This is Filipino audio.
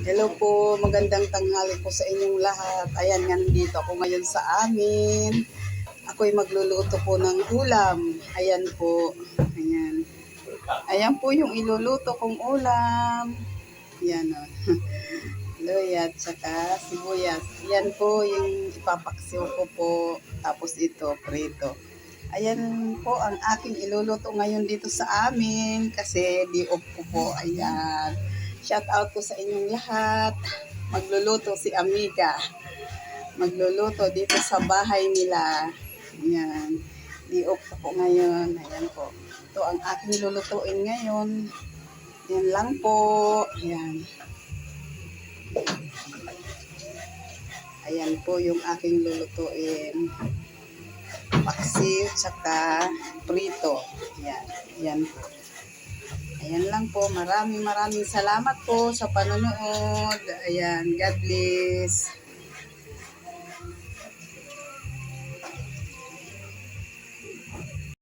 Hello po, magandang tanghali po sa inyong lahat. Ayan, nga nandito ako ngayon sa amin. Ako'y magluluto po ng ulam. Ayan po. Ayan. Ayan po yung iluluto kong ulam. Ayan o. Luya at saka sibuyas. Ayan po yung ipapaksiw ko po. Tapos ito, prito. Ayan po ang aking iluluto ngayon dito sa amin kasi di off ko po. Ayan. Shout out ko sa inyong lahat. Magluluto si Amiga. Magluluto dito sa bahay nila. Ayan. Di off ko po ngayon. Ayan po. Ito ang aking lulutuin ngayon. Yan lang po. Ayan. Ayan po yung aking lulutuin. Paksiw, tsaka prito. Ayan. Ayan po. Ayan lang po. Maraming maraming salamat po sa panonood. Ayan. God bless.